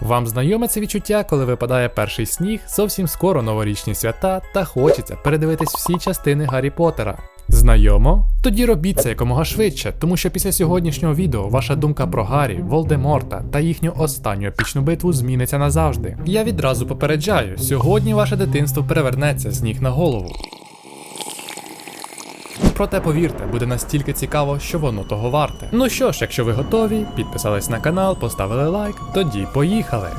Вам знайоме це відчуття, коли випадає перший сніг, зовсім скоро новорічні свята, та хочеться передивитись всі частини Гаррі Поттера. Знайомо? Тоді робіть це якомога швидше, тому що після сьогоднішнього відео ваша думка про Гаррі, Волдеморта та їхню останню епічну битву зміниться назавжди. Я відразу попереджаю, сьогодні ваше дитинство перевернеться з ніг на голову. Проте повірте, буде настільки цікаво, що воно того варте. Ну що ж, якщо ви готові, підписались на канал, поставили лайк, тоді поїхали.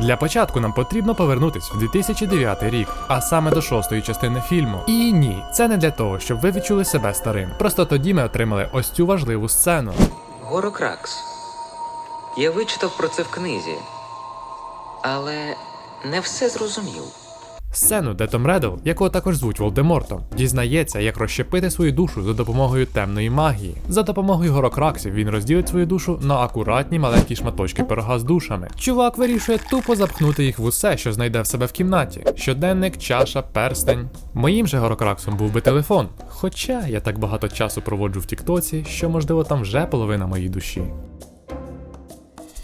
Для початку нам потрібно повернутись в 2009 рік, а саме до шостої частини фільму. І ні, це не для того, щоб ви відчули себе старим. Просто тоді ми отримали ось цю важливу сцену. Горокракс. Я вичитав про це в книзі, але не все зрозумів. Сцену, де Том Реддл, якого також звуть Волдемортом, дізнається, як розщепити свою душу за допомогою темної магії. За допомогою горокраксів він розділить свою душу на акуратні маленькі шматочки пирога з душами. Чувак вирішує тупо запхнути їх в усе, що знайде в себе в кімнаті: щоденник, чаша, перстень. Моїм же горокраксом був би телефон. Хоча я так багато часу проводжу в Тіктоці, що можливо там вже половина моєї душі.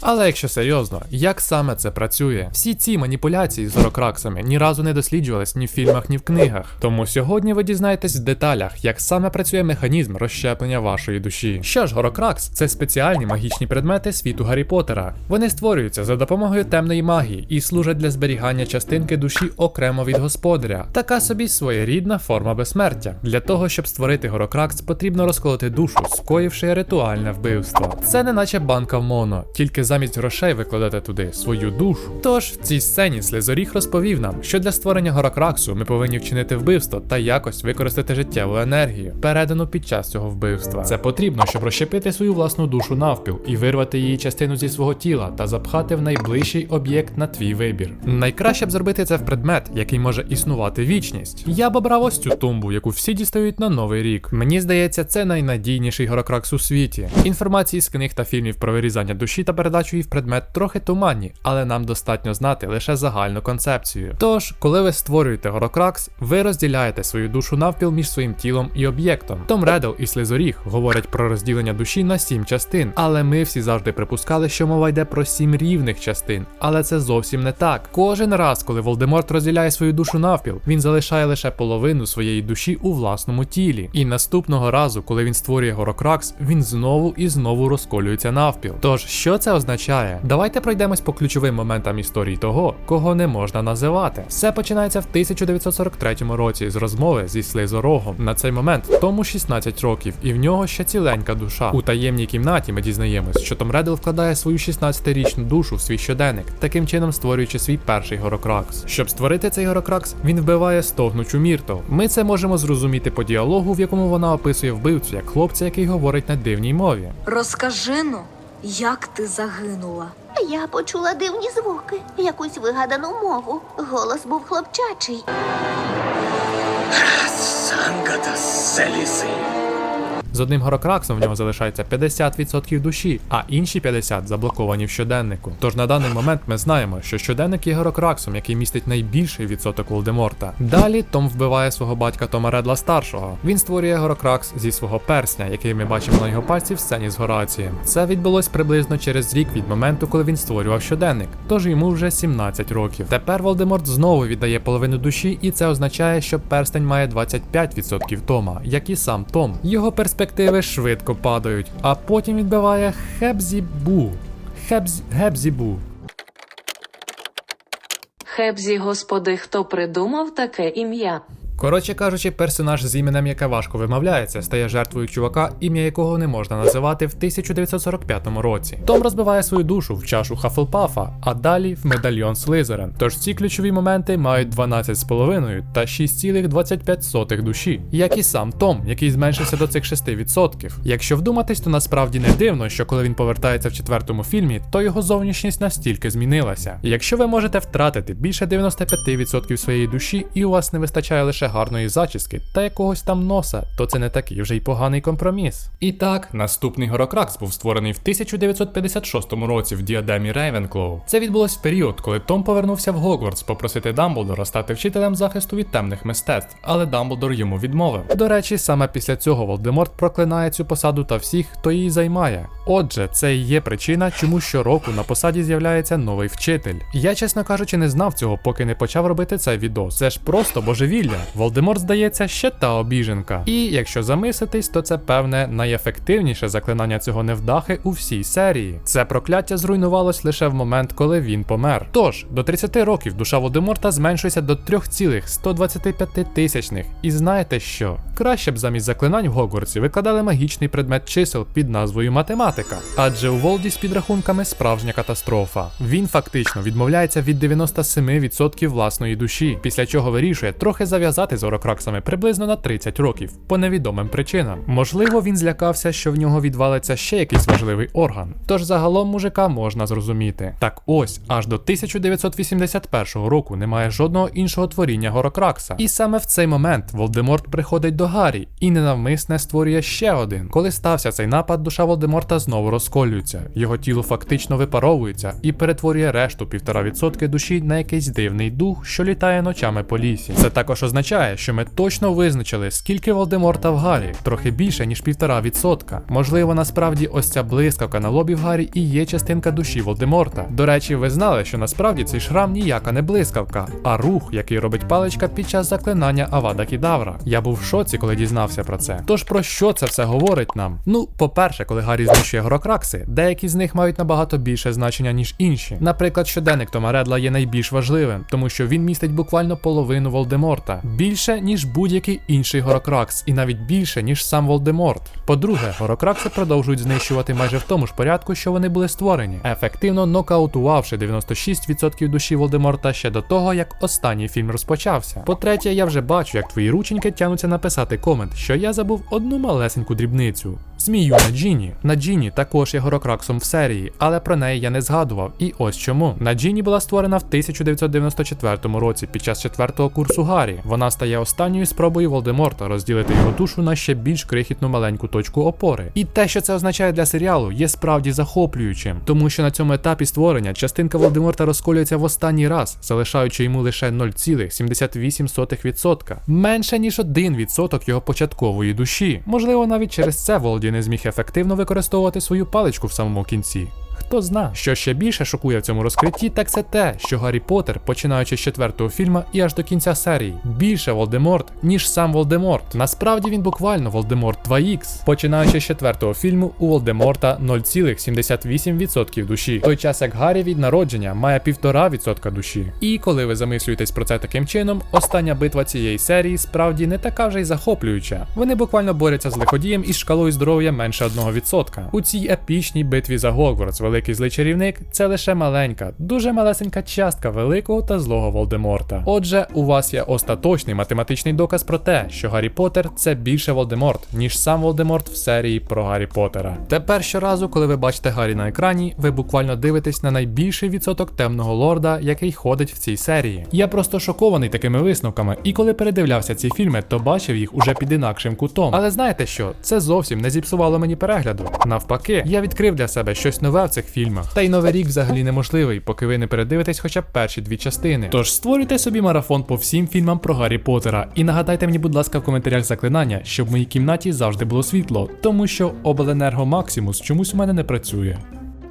Але якщо серйозно, як саме це працює? Всі ці маніпуляції з горокраксами ні разу не досліджувались ні в фільмах, ні в книгах. Тому сьогодні ви дізнаєтесь в деталях, як саме працює механізм розщеплення вашої душі. Що ж, горокракс це спеціальні магічні предмети світу Гаррі Поттера. Вони створюються за допомогою темної магії і служать для зберігання частинки душі окремо від господаря. Така собі своєрідна форма безсмертя. Для того, щоб створити горокракс, потрібно розколоти душу, скоївши ритуальне вбивство. Це не наче банка в моно, тільки замість грошей викладати туди свою душу. Тож в цій сцені Слизоріг розповів нам, що для створення горокраксу ми повинні вчинити вбивство та якось використати життєву енергію, передану під час цього вбивства. Це потрібно, щоб розщепити свою власну душу навпіл і вирвати її частину зі свого тіла та запхати в найближчий об'єкт на твій вибір. Найкраще б зробити це в предмет, який може існувати вічність. Я б обрав ось цю тумбу, яку всі дістають на новий рік. Мені здається, це найнадійніший горокракс у світі. Інформації з книг та фільмів про вирізання душі та передачу її в предмет трохи туманні, але нам достатньо знати лише загальну концепцію. Тож, коли ви створюєте горокракс, ви розділяєте свою душу навпіл між своїм тілом і об'єктом. Том Реддл і Слизоріг говорять про розділення душі на сім частин, але ми всі завжди припускали, що мова йде про сім рівних частин. Але це зовсім не так. Кожен раз, коли Волдеморт розділяє свою душу навпіл, він залишає лише половину своєї душі у власному тілі. І наступного разу, коли він створює горокракс, він знову і знову розколюється навпіл. Тож, що це означає? Давайте пройдемось по ключовим моментам історії того, кого не можна називати. Все починається в 1943 році з розмови зі Слизорогом. На цей момент тому 16 років, і в нього ще ціленька душа. У таємній кімнаті ми дізнаємось, що Том Реддл вкладає свою 16-річну душу в свій щоденник, таким чином створюючи свій перший горокракс. Щоб створити цей горокракс, він вбиває стогнучу Міртл. Ми це можемо зрозуміти по діалогу, в якому вона описує вбивцю як хлопця, який говорить на дивній мові. Розкажи ну, як ти загинула. Я почула дивні звуки, якусь вигадану мову. Голос був хлопчачий. Сангата Селіси. З одним горокраксом в нього залишається 50% душі, а інші 50% заблоковані в щоденнику. Тож на даний момент ми знаємо, що щоденник є горокраксом, який містить найбільший відсоток Волдеморта. Далі Том вбиває свого батька Тома Редла старшого. Він створює горокракс зі свого персня, який ми бачимо на його пальці в сцені з Горацієм. Це відбулось приблизно через рік від моменту, коли він створював щоденник, тож йому вже 17 років. Тепер Волдеморт знову віддає половину душі, і це означає, що перстень має 25% Тома, як і сам Том. Його перспективи швидко падають, а потім відбиває Хебзібу. Хебз... Гебзібу. Хебзі, господи, хто придумав таке ім'я? Коротше кажучи, персонаж з іменем, яке важко вимовляється, стає жертвою чувака, ім'я якого не можна називати в 1945 році. Том розбиває свою душу в чашу Хафлпафа, а далі в медальйон Слизерен. Тож ці ключові моменти мають 12,5 та 6,25 душі, як і сам Том, який зменшився до цих 6%. Якщо вдуматись, то насправді не дивно, що коли він повертається в четвертому фільмі, то його зовнішність настільки змінилася. Якщо ви можете втратити більше 95% своєї душі і у вас не вистачає лише гарної зачіски та якогось там носа, то це не такий вже й поганий компроміс. І так, наступний Горокракс був створений в 1956 році в діадемі Рейвенклоу. Це відбулось в період, коли Том повернувся в Гогвартс попросити Дамблдора стати вчителем захисту від темних мистецтв, але Дамблдор йому відмовив. До речі, саме після цього Волдеморт проклинає цю посаду та всіх, хто її займає. Отже, це і є причина, чому щороку на посаді з'являється новий вчитель. Я, чесно кажучи, не знав цього, поки не почав робити цей відос. Це ж просто божевілля. Волдеморт здається ще та обіженка. І якщо замислитись, то це певне найефективніше заклинання цього невдахи у всій серії. Це прокляття зруйнувалось лише в момент, коли він помер. Тож до 30 років душа Волдеморта зменшується до 3,125 тисячних. І знаєте що? Краще б замість заклинань в Гогвартсі викладали магічний предмет чисел під назвою математика. Адже у Волді з підрахунками справжня катастрофа. Він фактично відмовляється від 97% власної душі, після чого вирішує трохи зав'язати з орокраксами приблизно на 30 років по невідомим причинам. Можливо, він злякався, що в нього відвалиться ще якийсь важливий орган. Тож загалом мужика можна зрозуміти. Так ось, аж до 1981 року немає жодного іншого творіння Горокракса. І саме в цей момент Волдеморт приходить до Гаррі і ненавмисне створює ще один. Коли стався цей напад, душа Волдеморта знову розколюється. Його тіло фактично випаровується і перетворює решту 1,5% душі на якийсь дивний дух, що літає ночами по лісі. Це також означає, що ми точно визначили, скільки Волдеморта в Гаррі, трохи більше ніж 1,5%. Можливо, насправді ось ця блискавка на лобі в Гаррі і є частинка душі Волдеморта. До речі, ви знали, що насправді цей шрам ніяка не блискавка, а рух, який робить паличка під час заклинання Авада Кідавра. Я був в шоці, коли дізнався про це. Тож про що це все говорить нам? Ну, по-перше, коли Гаррі знищує горокракси, деякі з них мають набагато більше значення, ніж інші. Наприклад, щоденник Тома Редла є найбільш важливим, тому що він містить буквально половину Волдеморта, більше ніж будь-який інший горокракс, і навіть більше ніж сам Волдеморт. По-друге, горокракси продовжують знищувати майже в тому ж порядку, що вони були створені, ефективно нокаутувавши 96% душі Волдеморта ще до того, як останній фільм розпочався. По-третє, я вже бачу, як твої рученьки тянуться написати комент, що я забув одну малесеньку дрібницю. Змію на Джіні. На Джіні також є горокраксом в серії, але про неї я не згадував. І ось чому. На Джіні була створена в 1994 році під час четвертого курсу Гаррі. Вона стає останньою спробою Волдеморта розділити його душу на ще більш крихітну маленьку точку опори. І те, що це означає для серіалу, є справді захоплюючим, тому що на цьому етапі створення частинка Волдеморта розколюється в останній раз, залишаючи йому лише 0,78%. Менше ніж 1% його початкової душі. Можливо, навіть через це Волді не зміг ефективно використовувати свою паличку в самому кінці. Хто зна, що ще більше шокує в цьому розкритті, так це те, що Гаррі Поттер, починаючи з четвертого фільму і аж до кінця серії, більше Волдеморт, ніж сам Волдеморт. Насправді він буквально Волдеморт 2х. Починаючи з четвертого фільму, у Волдеморта 0,78% душі, той час як Гаррі від народження має 1,5% душі. І коли ви замислюєтесь про це таким чином, остання битва цієї серії справді не така вже й захоплююча. Вони буквально борються з лиходієм із шкалою здоров'я менше 1%. У цій епічній битві за Гогвартс великий злий чарівник це лише маленька, дуже малесенька частка великого та злого Волдеморта. Отже, у вас є остаточний математичний доказ про те, що Гаррі Поттер це більше Волдеморт, ніж сам Волдеморт в серії про Гаррі Поттера. Тепер щоразу, коли ви бачите Гаррі на екрані, ви буквально дивитесь на найбільший відсоток темного лорда, який ходить в цій серії. Я просто шокований такими висновками, і коли передивлявся ці фільми, то бачив їх уже під інакшим кутом. Але знаєте що? Це зовсім не зіпсувало мені перегляду. Навпаки, я відкрив для себе щось нове в цих фільмах. Та й новий рік взагалі неможливий, поки ви не передивитесь хоча б перші дві частини. Тож створюйте собі марафон по всім фільмам про Гаррі Поттера. І нагадайте мені, будь ласка, в коментарях заклинання, щоб в моїй кімнаті завжди було світло, тому що обленерго Максимус чомусь у мене не працює.